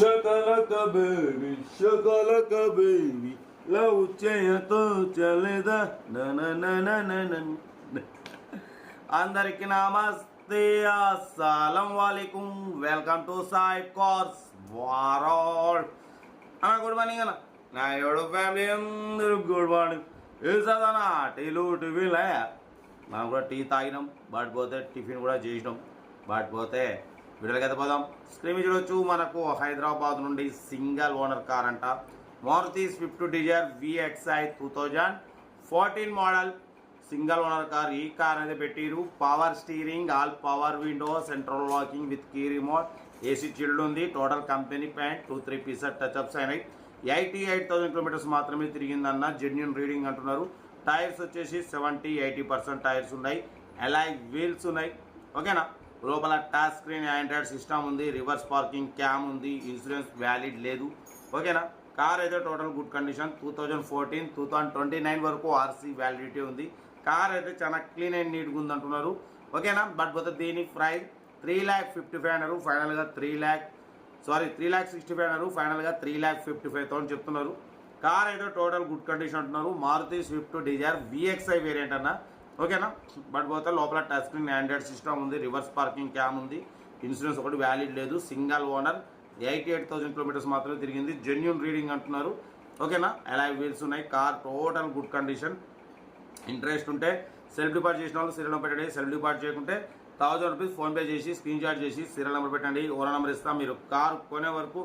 Shakalaka baby, shakalaka baby, love చేయతో చలేదా అందరికి నమస్తే అస్సలం వాలేకుం వెల్కమ్ టు సాయి కోర్స్ వారాల్ అన్న గుడ్ మార్నింగ్ అన్న నా ఎవడు ఫ్యామిలీ అందరూ గుడ్ మార్నింగ్ ఏ చదవనా టీలు టిఫిన్లే మనం కూడా టీ తాగినాం బట్ పోతే టిఫిన్ కూడా చేసినాం బట్ పోతే వీడియోకి అయితే పోదాం. స్క్రీన్ మీద చూడొచ్చు మనకు హైదరాబాద్ నుండి సింగల్ ఓనర్ కార్ అంట. Maruti Swift Dzire VXI two thousand fourteen model single owner car. ఈ కార్ అనేది పెట్టిరు. Power steering all power window central locking with key remote AC chilled ఉంది. Total company paint two three pieces touch ups అయినాయి. Eighty eight thousand kilometres మాత్రమే తిరిగిందన్న genuine reading అంటున్నారు. Tyres వచ్చేసి seventy eighty percent tyres ఉన్నాయి. Alloy wheels ఉన్నాయి. ఓకేనా? లోపల టచ్ స్క్రీన్ ఆండ్రాయిడ్ సిస్టమ్ ఉంది రివర్స్ పార్కింగ్ క్యామ్ ఉంది ఇన్సూరెన్స్ వ్యాలిడ్ లేదు. ఓకేనా? కార్ అయితే total good condition two thousand fourteen two thousand twenty nine వరకు ఆర్సీ వ్యాలిడిటీ ఉంది. కార్ అయితే చాలా క్లీన్ అండ్ నీట్గా ఉంది అంటున్నారు. ఓకేనా? బట్ పోతే దీని price three lakh fifty five అన్నారు. ఫైనల్గా three lakh sorry three lakh sixty five అన్నారు. ఫైనల్గా three lakh fifty five thousand చెప్తున్నారు. కార్ అయితే టోటల్ గుడ్ కండిషన్ అంటున్నారు. Maruti Swift Dzire VXI variant అన్న. ఓకేనా? బట్ పోతే లోపల టచ్ స్క్రీన్ ఆండ్రాయిడ్ సిస్టమ్ ఉంది రివర్స్ పార్కింగ్ క్యామ్ ఉంది ఇన్సూరెన్స్ ఒకటి వ్యాలిడ్ లేదు single owner eighty eight thousand kilometers మాత్రమే తిరిగింది జెన్యున్ రీడింగ్ అంటున్నారు. ఓకేనా? అలాగే వీల్స్ ఉన్నాయి car total good condition interest ఉంటే సెల్ఫ్ డిపార్ట్ చేసిన వాళ్ళు సీరియల్ నెంబర్ పెట్టండి సెల్ఫ్ డిపార్ట్ చేయకుంటే థౌజండ్ రూపీస్ ఫోన్పే చేసి స్క్రీన్ షాట్ చేసి సీరియల్ నెంబర్ పెట్టండి ఓనర్ నెంబర్ ఇస్తాం. మీరు కార్ కొనే వరకు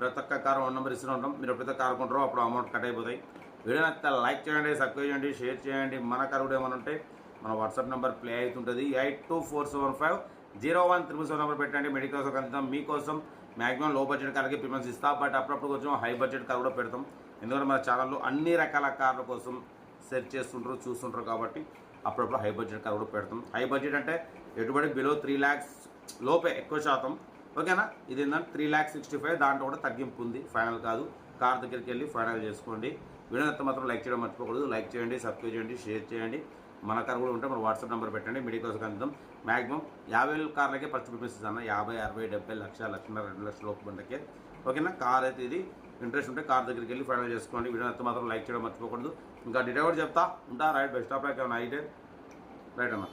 ప్రతి ఒక్క కార్ ఓన్ నెంబర్ ఇస్తూనే ఉంటాం. మీరు ఎప్పుడైతే కార్ కొంటారో అప్పుడు అమౌంట్ కట్ అయిపోతాయి. వీడియో నచ్చితే లైక్ చేయండి సబ్స్క్రైబ్ చేయండి షేర్ చేయండి. మన కార్ కూడా ఏమైనా ఉంటే మన వాట్సాప్ నెంబర్ ప్లే అవుతుంటుంది. Eight two four seven five zero one triple seven number పెట్టండి. మెడికల్ కోసం అందిద్దాం మీకోసం మాక్సిమం లో బడ్జెట్ కార్కి ప్రిఫరెన్స్ ఇస్తాం. బట్ అప్పుడప్పుడు కొంచెం హై బడ్జెట్ కార్ కూడా పెడతాం. ఎందుకంటే మన ఛానల్లో అన్ని రకాల కార్ల కోసం సెర్చ్ చేస్తుంటారు చూస్తుంటారు కాబట్టి అప్పుడప్పుడు హై బడ్జెట్ కార్ కూడా పెడతాం. హై బడ్జెట్ అంటే ఎటుబడి బిలో త్రీ ల్యాక్స్ లోపే ఎక్కువ శాతం. ఓకేనా ఇది ఏంటంటే త్రీ ల్యాక్స్ సిక్స్టీ ఫైవ్ దాంట్లో కూడా తగ్గింపు ఉంది. ఫైనల్ కాదు. కార్ దగ్గరికి వెళ్ళి ఫైనల్ చేసుకోండి. వీడియో మాత్రం లైక్ చేయడం మర్చిపోకూడదు. లైక్ చేయండి సబ్స్క్రైబ్ చేయండి షేర్ చేయండి. మన కార్ కూడా ఉంటే మన వాట్సాప్ నెంబర్ పెట్టండి మీడియా కోసం అందుతాం మాక్సిమం యాభై వేల కార్లకే ఫస్ట్ ప్రిఫరెన్స్ అన్న యాభై అరవై డెబ్బై లక్ష లక్షన్నర రెండు లక్షల లోపు బండకే ఓకేనా? కార్ అయితే ఇది. ఇంట్రెస్ట్ ఉంటే కార్ దగ్గరికి వెళ్ళి ఫైనల్ చేసుకోండి. వీడియో అంత మాత్రం లైక్ చేయడం మర్చిపోకూడదు. ఇంకా డీటెయిల్ చెప్తా? ఉంటా రైట్ బెస్ట్ ఆఫ్ లైక్ ఏమైనా అయితే రైట్ అన్న.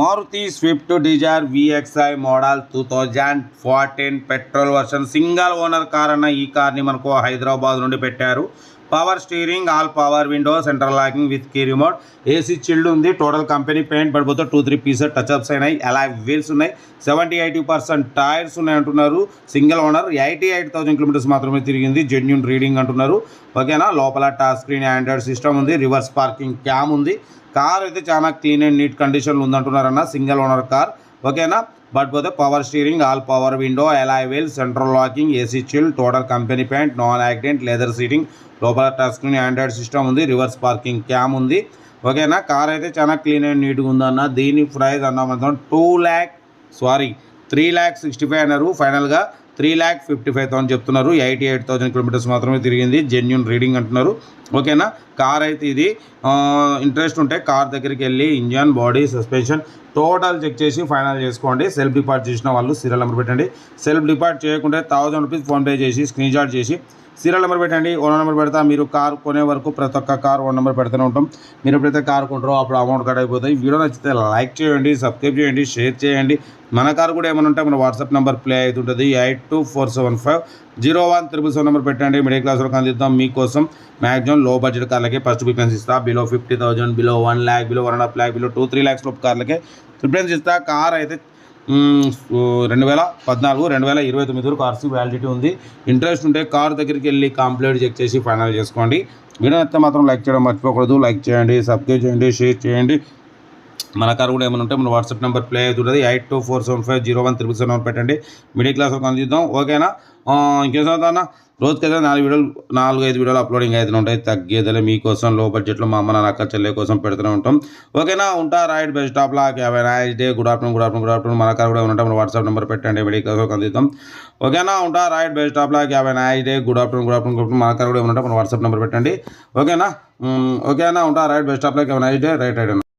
Maruti Swift Dzire VXI model two thousand fourteen petrol version single owner car అన్న ఈ కార్ని మనకు హైదరాబాద్ నుండి పెట్టారు. Power steering all power window central locking with key remote AC chilled ఉంది. టోటల్ కంపెనీ పెయింట్ పడిపోతే two three pieces touch ups అయినాయి. అలా వీల్స్ ఉన్నాయి. సెవెంటీ ఎయిటీ పర్సెంట్ టైర్స్ ఉన్నాయి అంటున్నారు. Single owner eighty eight thousand kilometers మాత్రమే తిరిగింది. Genuine reading అంటున్నారు. ఓకేనా లోపల టచ్ స్క్రీన్ ఆండ్రాయిడ్ సిస్టమ్ ఉంది. రివర్స్ పార్కింగ్ క్యామ్ ఉంది. కార్ అయితే చాలా క్లీన్ అండ్ నీట్ కండిషన్లో ఉందంటున్నారన్న. సింగిల్ ఓనర్ కార్ ఓకేనా? బట్ పోతే power steering all power window alloy wheel central locking AC chill total company paint non accident leather seating లోపల touch screen Android system ఉంది reverse parking cam ఉంది. ఓకేనా? Car అయితే చాలా క్లీన్ అండ్ నీట్గా ఉందన్న. దీని ప్రైస్ అన్న మాత్రం two lakh sorry three lakh sixty five అన్నారు ఫైనల్గా three lakh fifty five thousand చెప్తున్నారు. ఎయిటీ ఎయిట్ థౌసండ్ కిలోమీటర్స్ మాత్రమే తిరిగింది. జెన్యున్ రీడింగ్ అంటున్నారు. ఓకేనా? కార్ అయితే ఇది. ఇంట్రెస్ట్ ఉంటే కార్ దగ్గరికి వెళ్ళి engine body suspension total check చేసి ఫైనల్ చేసుకోండి. సెల్ఫ్ డిపార్ట్ చేసిన వాళ్ళు సీరియల్ నెంబర్ పెట్టండి. సెల్ఫ్ డిపార్ట్ చేయకుంటే థౌసండ్ రూపీస్ ఫోన్పే చేసి స్క్రీన్ షాట్ చేసి సీరియల్ నెంబర్ పెట్టండి ఓన్ నెంబర్ పెడతా మీరు కార్ కొనే వరకు ప్రతి ఒక్క కార్ ఓన్ నెంబర్ పెడుతూనే ఉంటాం. మీరు ఎప్పుడైతే కార్ కొంటారో అప్పుడు అమౌంట్ కట్ అయిపోతాయి. వీడియో నచ్చితే లైక్ చేయండి సబ్స్క్రైబ్ చేయండి షేర్ చేయండి. మన కార్ కూడా ఏమైనా ఉంటే మన వాట్సాప్ నెంబర్ ప్లే అవుతుంటుంది eight two four seven five zero one triple seven number పెట్టండి. మిడిల్ క్లాస్లో అందిద్దాం మీకోసం. మ్యాక్సిమం లో బడ్జెట్ కార్లకి ఫస్ట్ ప్రిఫరెన్స్ ఇస్తా. Below fifty thousand below one lakh below one and half lakh below two three lakhs లోపు కార్లకి preference ఇస్తా. Car అయితే రెండు వేల పద్నాలుగు రెండు వేల ఇరవై తొమ్మిది వరకు ఆర్సీ వ్యాలిడిటీ ఉంది. ఇంట్రెస్ట్ ఉంటే కార్ దగ్గరికి వెళ్ళి కంప్లీట్ చెక్ చేసి ఫైనల్ చేసుకోండి. వీడియో నచ్చితే మాత్రం లైక్ చేయడం మర్చిపోకూడదు. లైక్ చేయండి సబ్స్క్రైబ్ చేయండి షేర్ చేయండి. మన కారు కూడా ఏమైనా ఉంటే మన వాట్సాప్ నెంబర్ ప్లే అవుతుంటుంది. Eight two four seven five zero one triple seven పెట్టండి. మిడిల్ క్లాస్ ఒక అందిద్దాం ఓకేనా? ఇంకేం చదువుతా రోజుకైతే నాలుగు వీడియోలు నాలుగు ఐదు వీడియోలు అప్లోడింగ్ అయితే ఉంటాయి. తగ్గేదలే మీకోసం లో బడ్జెట్లో మా అమ్మ నాన్న అక్క చెల్లె కోసం పెడుతూనే ఉంటాం. ఓకేనా? ఉంటా right best of luck. Have nice day good afternoon good afternoon good afternoon మన కారు కూడా ఏమైనా ఉంటే మన వాట్సాప్ నెంబర్ పెట్టండి. మిడిల్ క్లాస్ ఒక అందిద్దాం ఓకేనా? ఉంటా right best of luck. Have nice day good afternoon good afternoon good afternoon మన కారు కూడా ఉంటే మన వాట్సాప్ నెంబర్ పెట్టండి. ఓకేనా? ఓకేనా? ఉంటా right best of luck. Have nice day right right